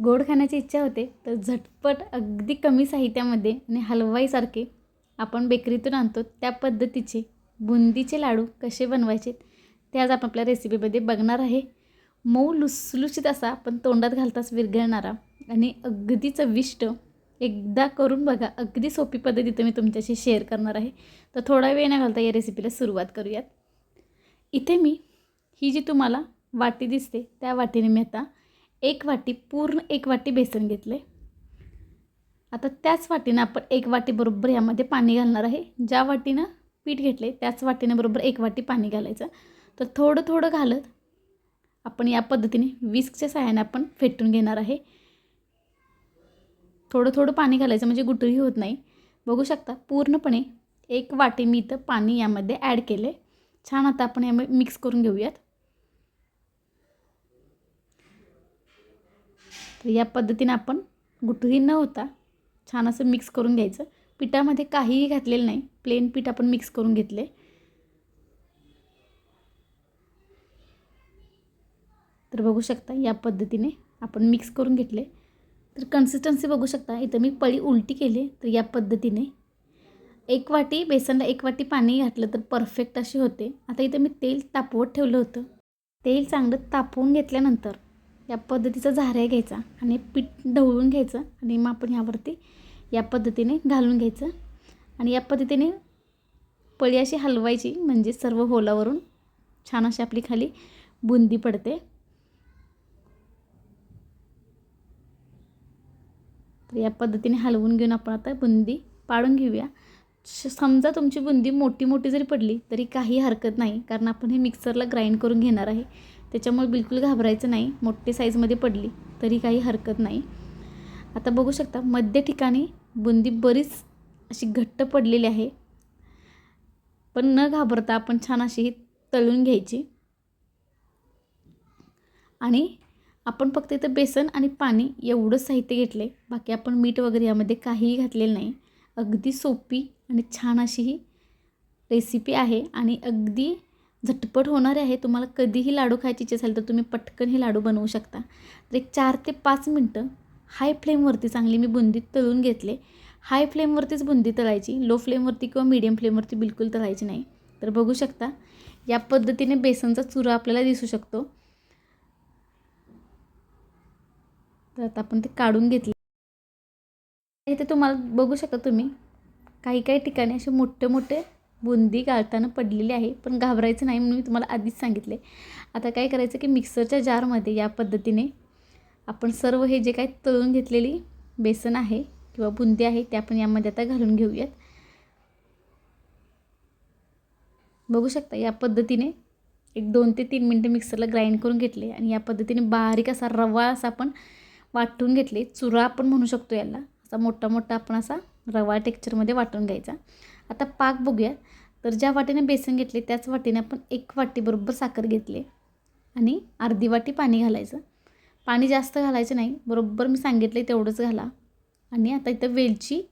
गोड खाण्याची इच्छा होते तर झटपट अगदी कमी साहित्यामध्ये आणि हलवाईसारखे आपण बेकरीतून आणतो. त्या पद्धतीचे बुंदीचे लाडू कसे बनवायचे ते आज आपण आपल्या रेसिपीमध्ये बघणार आहे. मऊ लुसलुशीत असा पण तोंडात घालताच विरघळणारा आणि अगदी चविष्ट एकदा करून बघा अगदी सोपी पद्धती मी तुमच्याशी शेअर करणार आहे. तर थोडा वेळ न घालता या रेसिपीला सुरुवात करूयात. इथे मी ही जी तुम्हाला वाटी दिसते त्या वाटीने मी आता एक वाटी पूर्ण एक वाटी बेसन घेतलं आता त्याच वाटीनं आपण एक वाटी बरोबर यामध्ये पाणी घालणार आहे. ज्या वाटीनं पीठ घेतले त्याच वाटीनं बरोबर एक वाटी पाणी घालायचं. तर थोडं थोडं घालत आपण या पद्धतीने विस्कच्या सहाय्याने आपण फेटून घेणार आहे. थोडं थोडं पाणी घालायचं म्हणजे गुटळी होत नाही. बघू शकता पूर्णपणे एक वाटी मी इथं पाणी यामध्ये ॲड केले छान आता आपण यामध्ये मिक्स करून घेऊयात. तर या पद्धतीने आपण गुठळी न होता छान असं मिक्स करून घ्यायचं. पिठामध्ये काहीही घातलेलं नाही. प्लेन पीठ आपण मिक्स करून घेतले. तर बघू शकता या पद्धतीने आपण मिक्स करून घेतले. तर कन्सिस्टन्सी बघू शकता इथं मी पळी उलटी केली. तर या पद्धतीने एक वाटी बेसनला एक वाटी पाणी घातलं तर परफेक्ट अशी होते. आता इथं मी तेल तापवत ठेवलं होतं. तेल चांगलं तापवून घेतल्यानंतर या पद्धतीचा झाऱ्या घ्यायचा आणि पीठ ढवळून घ्यायचं आणि मग आपण ह्यावरती या पद्धतीने घालून घ्यायचं. आणि या पद्धतीने पळी अशी हलवायची म्हणजे सर्व होलावरून छान अशी आपली खाली बुंदी पडते. तर या पद्धतीने हलवून घेऊन आपण आता बुंदी पाडून घेऊया. समजा तुमची बुंदी मोठी मोठी जरी पडली तरी काही हरकत नाही कारण आपण हे मिक्सरला ग्राइंड करून घेणार आहे. त्याच्यामुळे बिलकुल घाबरायचं नाही. मोठी साईजमध्ये पडली तरी काही हरकत नाही. आता बघू शकता मध्य ठिकाणी बुंदी बरीच अशी घट्ट पडलेली आहे. पण न घाबरता आपण छान अशी ही तळून घ्यायची. आणि आपण फक्त इथं बेसन आणि पाणी एवढंच साहित्य घेतले बाकी आपण मीठ वगैरे यामध्ये काहीही घातलेलं नाही. अगदी सोपी आणि छान अशी ही रेसिपी आहे. आणि अगदी झटपट होणारे आहे तुम्हाला कधीही लाडू खायची इच्छा असेल तर तुम्ही पटकन हे लाडू बनवू शकता. तर एक चार ते पाच मिनटं हाय फ्लेमवरती चांगली मी बुंदी तळून घेतले. हाय फ्लेमवरतीच बुंदी तळायची लो फ्लेमवरती किंवा मीडियम फ्लेमवरती बिलकुल तळायची नाही. तर बघू शकता या पद्धतीने बेसनचा चुरा आपल्याला दिसू शकतो. तर आता आपण ते काढून घेतले. इथे तुम्हाला बघू शकता तुम्ही काही काही ठिकाणी असे मोठे मोठे बुंदी गाळताना पडलेली आहे पण घाबरायचं नाही म्हणून मी तुम्हाला आधीच सांगितले आता काय करायचं की मिक्सरच्या जारमध्ये या पद्धतीने आपण सर्व हे जे काय तळून घेतलेली बेसन आहे किंवा बुंदी आहे ते आपण यामध्ये आता घालून घेऊयात. बघू शकता या पद्धतीने एक दोन ते तीन मिनटं मिक्सरला ग्राइंड करून घेतले आणि या पद्धतीने बारीक असा रवा असा आपण वाटून घेतले. चुरा आपण म्हणू शकतो याला. असा मोठा मोठा आपण असा रवा टेक्चरमध्ये वाटून घ्यायचा. आता पाक बघूया. तर ज्या वाटीने बेसन घेतले त्याच वाटीने आपण एक वाटी बरोबर साखर घेतली. आणि अर्धी वाटी पाणी घालायचं. पाणी जास्त घालायचं नाही बरोबर मी सांगितले तेवढंच घाला. आणि आता इथं वेलची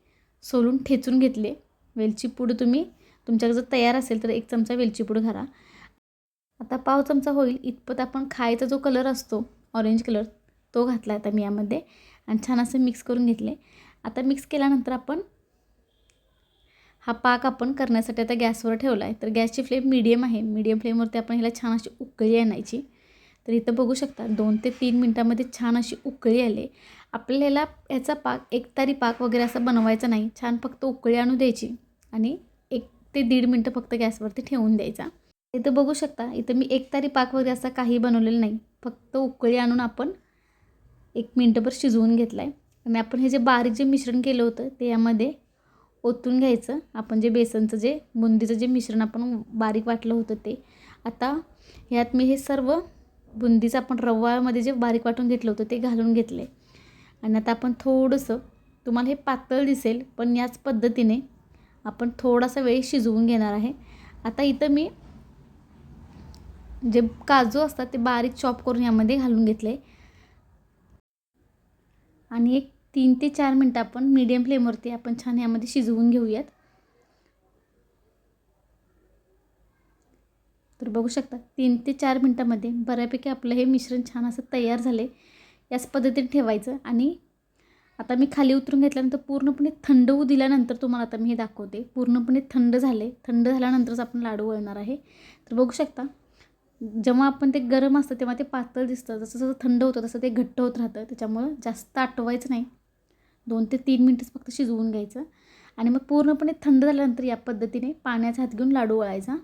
सोलून ठेचून घेतले. वेलची पूड तुम्ही तुमच्याकडे जर तयार असेल तर एक चमचा वेलची पूड घाला. आता पाव चमचा होईल इतपत आपण खायचा जो कलर असतो ऑरेंज कलर तो घातला आता मी यामध्ये. आणि छान असं मिक्स करून घेतले आता मिक्स केल्यानंतर आपण हा पाक आपण करण्यासाठी आता गॅसवर ठेवला आहे तर गॅसची फ्लेम मीडियम आहे. मीडियम फ्लेमवरती आपण ह्याला छान अशी उकळी आणायची. तर इथं बघू शकता दोन ते तीन मिनटामध्ये छान अशी उकळी आली आपल्याला याचा पाक एक तारी पाक वगैरे असा बनवायचा नाही. छान फक्त उकळी आणू द्यायची आणि एक ते दीड मिनटं फक्त गॅसवरती ठेवून द्यायचा. इथं बघू शकता इथं मी एक तारी पाक वगैरे असा काही बनवलेलं नाही. फक्त उकळी आणून आपण एक मिनटंभर शिजवून घेतला आहे आणि आपण हे जे बारीक जे मिश्रण केलं होतं ते यामध्ये ओतून घ्यायचं. आपण जे बेसनचं जे बुंदीचं जे मिश्रण आपण बारीक वाटलं होतं ते. आता ह्यात मी हे सर्व बुंदीचं आपण रव्यामध्ये जे बारीक वाटून घेतलं होतं ते घालून घेतलं आहे आणि आता आपण थोडंसं तुम्हाला हे पातळ दिसेल पण याच पद्धतीने आपण थोडासा वेळ शिजवून घेणार आहे. आता इथं मी जे काजू असतात ते बारीक चॉप करून यामध्ये घालून घेतले आणि एक तीन ते चार मिनटं आपण मीडियम फ्लेमवरती आपण छान यामध्ये शिजवून घेऊयात. तर बघू शकता तीन ते चार मिनटामध्ये बऱ्यापैकी आपलं हे मिश्रण छान असं तयार झाले याच पद्धतीने ठेवायचं आणि आता मी खाली उतरून घेतल्यानंतर पूर्णपणे थंड होऊ दिल्यानंतर तुम्हाला आता मी हे दाखवते. पूर्णपणे थंड झाले थंड झाल्यानंतरच आपण लाडू वळणार आहे. तर बघू शकता जेव्हा आपण ते गरम असतं तेव्हा ते पातळ दिसतं. जसं जसं थंड होतं तसं ते घट्ट होत राहतं. त्याच्यामुळं जास्त आटवायचं नाही. दोन ते तीन मिनटंच फक्त शिजवून घ्यायचं. आणि मग पूर्णपणे थंड झाल्यानंतर या पद्धतीने पाण्याचा हात घेऊन लाडू वळायचा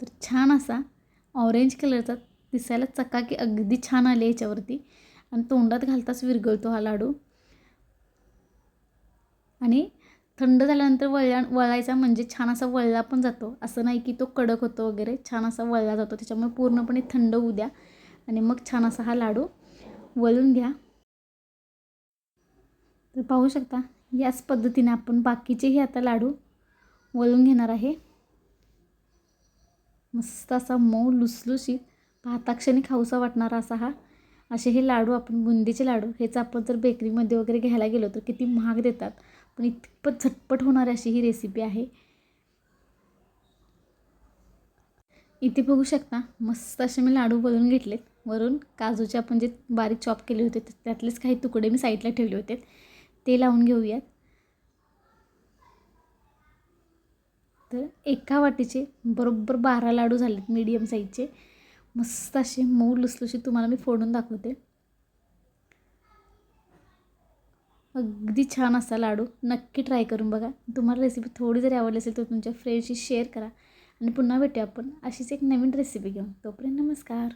तर छान असा ऑरेंज कलरचा दिसायला चकाकी अगदी छान आले याच्यावरती. आणि तोंडात घालताच विरघळतो हा लाडू. आणि थंड झाल्यानंतर वळल्या वळायचा म्हणजे छान असा वळला पण जातो. असं नाही की तो कडक होतो वगैरे छान असा वळला जातो. त्याच्यामुळे पूर्णपणे थंड होऊ द्या. आणि मग छान असा हा लाडू वळून घ्या. तर पाहू शकता याच पद्धतीने आपण बाकीचेही आता लाडू वळून घेणार आहे. मस्त असा मऊ लुसलुशीत पाहताक्षणी खाऊसा वाटणारा असा हा. असे हे लाडू आपण बुंदीचे लाडू हेच आपण जर बेकरीमध्ये वगैरे घ्यायला गेलो तर किती महाग देतात. पण इतपत झटपट होणारी अशी ही रेसिपी आहे. इथे बघू शकता मस्त असे मी लाडू बनवून घेतलेत. वरून काजूचे आपण जे बारीक चॉप केले होते त्यातलेच काही तुकडे मी साईडला ठेवले होते. ते लावून घेऊयात. तर एका वाटीचे बरोबर बारा लाडू झालेत मीडियम साईजचे मस्त असे मऊ लुसलुशीत तुम्हाला मी फोडून दाखवते. अगदी छान असा लाडू. नक्की ट्राय करून बघा. तुम्हाला रेसिपी थोडी जरी आवडली असेल तर तुमच्या फ्रेंडशी शेअर करा. आणि पुन्हा भेटूया आपण अशीच एक नवीन रेसिपी घेऊन. तोपर्यंत नमस्कार.